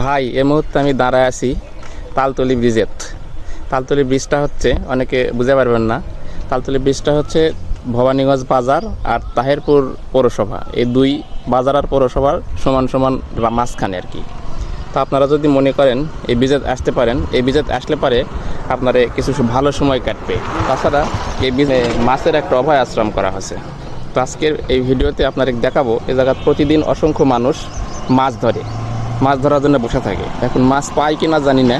ভাই, এ মুহূর্তে আমি দাঁড়ায় আছি তালতলি ব্রিজের। তালতলি ব্রিজটা হচ্ছে, অনেকে বুঝে পারবেন না, তালতলি ব্রিজটা হচ্ছে ভবানীগঞ্জ বাজার আর তাহেরপুর পৌরসভা। এই দুই বাজার আর পৌরসভার সমান সমান মাঝখানে আর কি। তো আপনারা যদি মনে করেন, এই ব্রিজে আসতে পারেন, এই ব্রিজে আসলে পারে আপনার কিছু ভালো সময় কাটবে। তাছাড়া এই ব্রিজে মাছের একটা অভয় আশ্রম করা হয়েছে। তো আজকের এই ভিডিওতে আপনাদের দেখাবো, এ জায়গায় প্রতিদিন অসংখ্য মানুষ মাছ ধরে। মাছ ধরার জন্য বসে থাকে। এখন মাছ পায় কি না জানি না।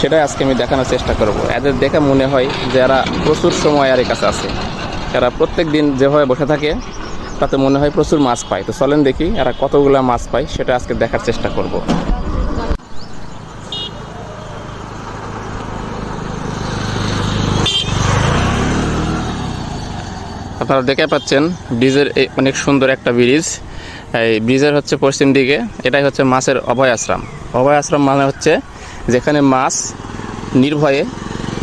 সেটাই আজকে আমি দেখানোর চেষ্টা করব। এদের দেখে মনে হয় যে এরা প্রচুর সময় আর এর কাছে আছে। এরা প্রত্যেক দিন যেভাবে বসে থাকে, তাতে মনে হয় প্রচুর মাছ পায়। তো চলেন দেখি এরা কতগুলো মাছ পায়, সেটা আজকে দেখার চেষ্টা করব। আপনারা দেখে পাচ্ছেন, ব্রিজের অনেক সুন্দর একটা ব্রিজ। এই ব্রিজের হচ্ছে পশ্চিম দিকে, এটাই হচ্ছে মাছের অভয় আশ্রম। অভয় আশ্রম মানে হচ্ছে যেখানে মাছ নির্ভয়ে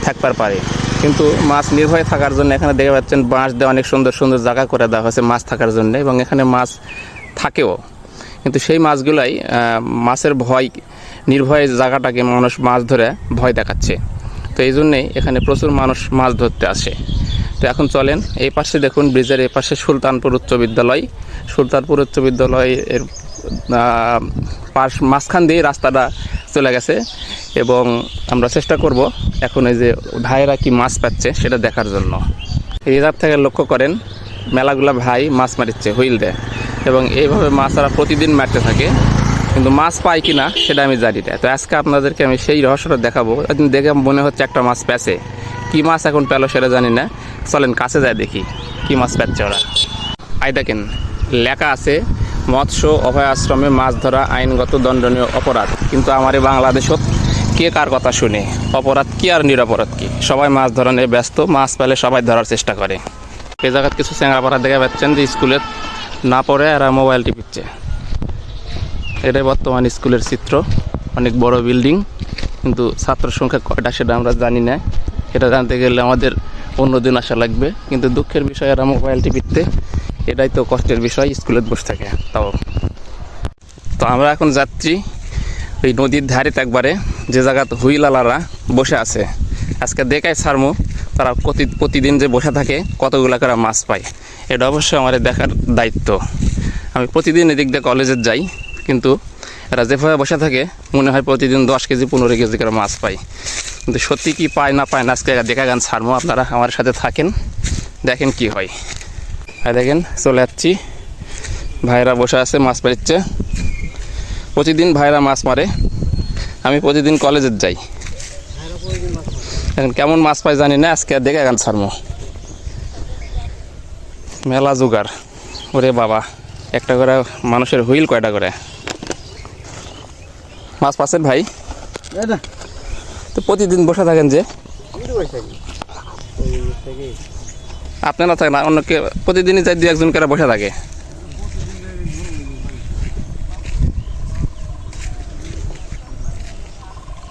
থাকবার পারে। কিন্তু মাছ নির্ভয়ে থাকার জন্য এখানে দেখে পাচ্ছেন, বাঁশ দিয়ে অনেক সুন্দর সুন্দর জায়গা করে দেওয়া হয়েছে মাছ থাকার জন্য এবং এখানে মাছ থাকেও। কিন্তু সেই মাছগুলাই মাছের ভয়, নির্ভয়ে জায়গাটাকে মানুষ মাছ ধরে ভয় দেখাচ্ছে। তো এই জন্যেই এখানে প্রচুর মানুষ মাছ ধরতে আসে। তো এখন চলেন, এই পাশে দেখুন ব্রিজের এই পাশে সুলতানপুর উচ্চ বিদ্যালয়। সুলতানপুর উচ্চ বিদ্যালয়ের পাশ, মাঝখান দিয়ে রাস্তাটা চলে গেছে এবং আমরা চেষ্টা করব এখন এই যে ভাইয়েরা কি মাছ পাচ্ছে সেটা দেখার জন্য। এই জায়গা থেকে লক্ষ্য করেন, মেলাগুলা ভাই মাছ মারিচ্ছে হুইল দেয় এবং এইভাবে মাছ ওরা প্রতিদিন মারতে থাকে। কিন্তু মাছ পাই কি না সেটা আমি জানি না। তো আজকে আপনাদেরকে আমি সেই রহস্যটা দেখাবো। দেখে মনে হচ্ছে একটা মাছ পেছে। কি মাছ এখন পেল সেটা জানি না। চলেন কাছে যায় দেখি কি মাছ পাচ্ছে ওরা। আই দেখেন, লেখা আছে, মৎস্য অভয় আশ্রমে মাছ ধরা আইনগত দণ্ডনীয় অপরাধ। কিন্তু আমার এই বাংলাদেশত কে কার কথা শুনে? অপরাধ কি আর নিরপরাধ কি? সবাই মাছ ধরা নিয়ে ব্যস্ত, মাছ পেলে সবাই ধরার চেষ্টা করে। এ জায়গায় কিছু চ্যাংরাপাড়া দেখা পাচ্ছেন যে স্কুলে না পড়ে এরা মোবাইল টিপিচ্ছে। এটাই বর্তমান স্কুলের চিত্র। অনেক বড় বিল্ডিং, কিন্তু ছাত্র সংখ্যা কয়টা সেটা আমরা জানি না। এটা জানতে গেলে আমাদের অন্য দিন আসা লাগবে, কিন্তু দুঃখের বিষয় এরা মোবাইল টিপিতে এটাই তো কষ্টের বিষয়, স্কুলে বসে থাকে, তাও। তো আমরা এখন যাচ্ছি ওই নদীর ধারে একবারে, যে জায়গাতে হুইলালারা বসে আছে। আজকে দেখায় ছাড়মু, তারা প্রতি প্রতিদিন যে বসে থাকে, কতগুলো করে মাছ পায়। এটা অবশ্যই আমাদের দেখার দায়িত্ব। আমি প্রতিদিন এদিক দিয়ে কলেজে যাই কিন্তু এরা যেভাবে বসে থাকে, মনে হয় প্রতিদিন দশ কেজি, পনেরো কেজি করে মাছ পাই। কিন্তু সত্যি কি পায় না পায় না, আজকে দেখা গান ছাড়মো আপনারা, আমার সাথে থাকেন, দেখেন কি হয়। আর দেখেন, চলে যাচ্ছি। ভাইরা বসে আছে, মাছ পাড়িচ্ছে। প্রতিদিন ভাইরা মাছ মারে। আমি প্রতিদিন কলেজে যাই। এখন কেমন মাছ পাই জানি না, আজকে দেখে গান ছাড়মো মেলা জোগাড়। ওরে বাবা, একটা করে মানুষের হুইল কয়টা করে? মাছ পাচ্ছেন ভাই? তো প্রতিদিন বসে থাকেন যে? আপনি না থাকেন অন্য কে প্রতিদিনই চাই দু একজন করে বসে থাকে।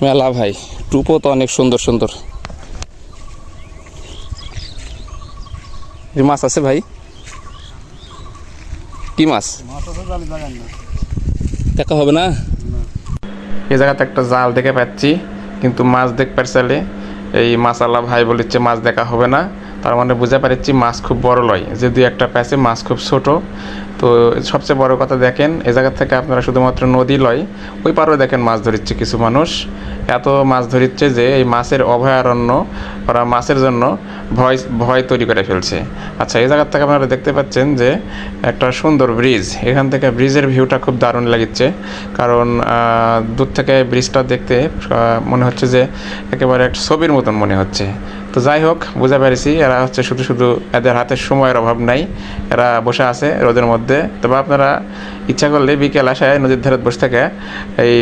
মেলা ভাই টুপো তো অনেক সুন্দর সুন্দর। মাছ আছে ভাই? কি মাছ? দেখা হবে না? এই জায়গাতে একটা জাল দেখে পাচ্ছি, কিন্তু মাছ দেখ পারছালে। এই মাছালা ভাই বলেছে মাছ দেখা হবে না। তার মানে বুঝে পারছি মাছ খুব বড় লয়। যে দুই একটা প্যাচে মাছ খুব ছোট। তো সবচেয়ে বড় কথা দেখেন এই জায়গা থেকে আপনারা শুধুমাত্র নদী লয়, ওই পারেও দেখেন মাছ ধরিচ্ছে কিছু মানুষ। এত মাছ ধরিচ্ছে যে এই মাছের অভয়ারণ্য, ওরা মাছের জন্য ভয় ভয় তৈরি করে ফেলছে। আচ্ছা এই জায়গা থেকে আপনারা দেখতে পাচ্ছেন যে একটা সুন্দর ব্রিজ, এখান থেকে ব্রিজের ভিউটা খুব দারুণ লাগছে। কারণ দূর থেকে ব্রিজটা দেখতে মনে হচ্ছে যে একেবারে একটা ছবির মতন মনে হচ্ছে। তো যাই হোক বুঝতে পেরেছি, এরা হচ্ছে শুধু শুধু এদের হাতে সময়ের অভাব নাই, এরা বসে আছে রোদের মধ্যে। তবে আপনারা ইচ্ছা করলে বিকেল আসায় নদীর ধারে বসে থেকে এই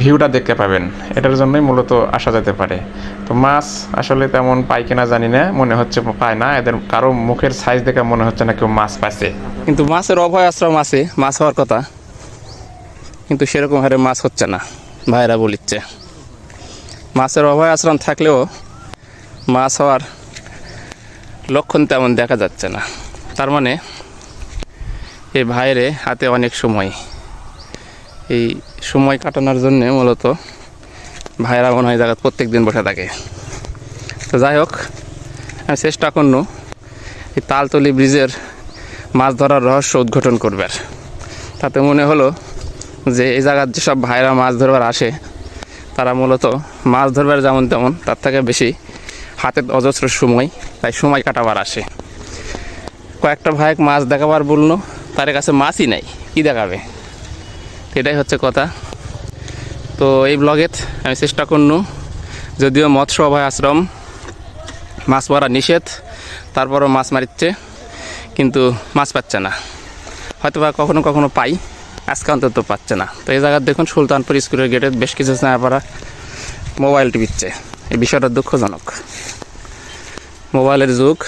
ভিউটা দেখতে পাবেন। এটার জন্যই মূলত আসা যেতে পারে। তো মাছ আসলে তেমন পাই কিনা জানি না, মনে হচ্ছে পায় না। এদের কারও মুখের সাইজ দেখে মনে হচ্ছে না কেউ মাছ পাচ্ছে কিন্তু মাছের অভয় আশ্রম আছে, মাছ হওয়ার কথা। কিন্তু সেরকম হারে মাছ হচ্ছে না, ভাইরা বলিচ্ছে। মাছের অভয় আশ্রম থাকলেও মাছ হওয়ার লক্ষণ তেমন দেখা যাচ্ছে না। তার মানে এই ভাইরে হাতে অনেক সময়। এই সময় কাটানোর জন্য মূলত ভাইরা মনে হয় জায়গা প্রত্যেক দিন বসে থাকে। তো যাই হোক, আমি চেষ্টা করল এই তালতলি ব্রিজের মাছ ধরার রহস্য উদ্ঘাটন করবার। তাতে মনে হলো যে এই জায়গার যেসব ভাইরা মাছ ধরবার আসে, তারা মূলত মাছ ধরবার যেমন তেমন, তার থেকে বেশি হাতে অজস্র সময়, তাই সময় কাটাবার আসে। কয়েকটা ভাই মাছ দেখাবার বলল তার কাছে মাছই নাই, কি দেখাবে? এটাই হচ্ছে কথা। তো এই ব্লগে আমি চেষ্টা করনু, যদিও মৎস্য অভয় আশ্রম, মাছ মারা নিষেধ, তারপরও মাছ মারিচ্ছে, কিন্তু মাছ পাচ্ছে না। হয়তো বা কখনো কখনো পাই, আজকে অন্তত পাচ্ছে না। তো এই জায়গায় দেখুন, সুলতানপুর স্কুলের গেটে বেশ কিছু স্নাপারা মোবাইল টিপিচ্ছে এই বিষয়টা দুঃখজনক। মোবাইলের যুগ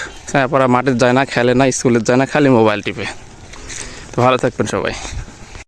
পড়া মাঠে যায় না, খেলে না, স্কুলে যায় না, খালি মোবাইল টিপে। তো ভালো থাকবেন সবাই।